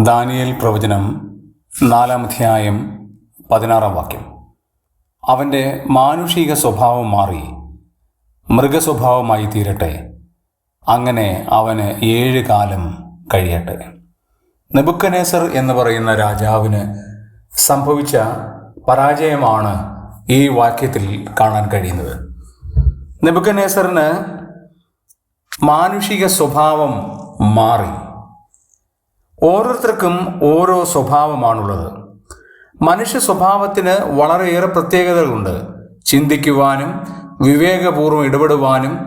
Daniel പ്രവചനം നാലാം അധ്യായം പതിനാറാം വാക്യം. അവന്റെ മാനുഷിക സ്വഭാവം മാറി മൃഗസ്വഭാവമായി തീരട്ടെ. അങ്ങനെ അവന് ഏഴ് കാലം കഴിയട്ടെ. നെബുക്കനേസർ എന്ന് പറയുന്ന രാജാവിന് സംഭവിച്ച പരാജയമാണ് ഈ വാക്യത്തിൽ കാണാൻ കഴിയുന്നത്. നെബുക്കനേസറിന് മാനുഷിക സ്വഭാവം മാറി. ഓരോരുത്തർക്കും ഓരോ സ്വഭാവമാണുള്ളത്. മനുഷ്യ സ്വഭാവത്തിന് വളരെയേറെ പ്രത്യേകതകളുണ്ട്. ചിന്തിക്കുവാനും വിവേകപൂർവം ഇടപെടുവാനും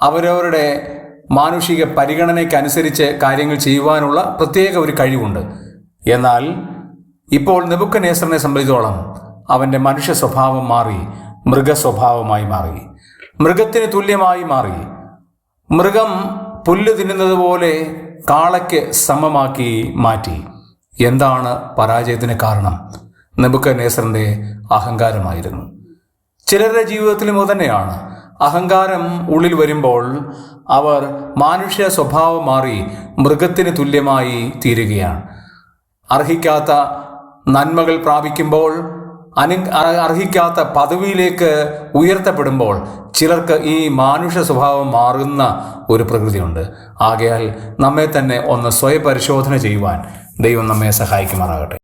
അവരവരുടെ മാനുഷിക പരിഗണനയ്ക്കനുസരിച്ച് കാര്യങ്ങൾ ചെയ്യുവാനുള്ള പ്രത്യേക ഒരു കഴിവുണ്ട്. എന്നാൽ ഇപ്പോൾ നെബുക്കനേസറിനെ സംബന്ധിച്ചോളം അവന്റെ മനുഷ്യ സ്വഭാവം മാറി മൃഗസ്വഭാവമായി മാറി മൃഗത്തിന് തുല്യമായി മാറി. മൃഗം പുല്ല് തിന്നുന്നത് പോലെ കാളയ്ക്ക് സമമാക്കി മാറ്റി. എന്താണ് പരാജയത്തിന് കാരണം? നെബുക്കനേസറിന്റെ അഹങ്കാരമായിരുന്നു. ചിലരുടെ ജീവിതത്തിലും തന്നെയാണ്. അഹങ്കാരം ഉള്ളിൽ വരുമ്പോൾ അവർ മാനുഷ്യ സ്വഭാവം മാറി മൃഗത്തിന് തുല്യമായി തീരുകയാണ്. അർഹിക്കാത്ത നന്മകൾ പ്രാപിക്കുമ്പോൾ അനു അർഹിക്കാത്ത പദവിയിലേക്ക് ഉയർത്തപ്പെടുമ്പോൾ ചിലർക്ക് ഈ മാനുഷ്യ സ്വഭാവം മാറുന്ന ഒരു പ്രകൃതിയുണ്ട്. ആകയാൽ നമ്മെ തന്നെ ഒന്ന് സ്വയപരിശോധന ചെയ്യുവാൻ ദൈവം നമ്മെ സഹായിക്കുമാറാകട്ടെ.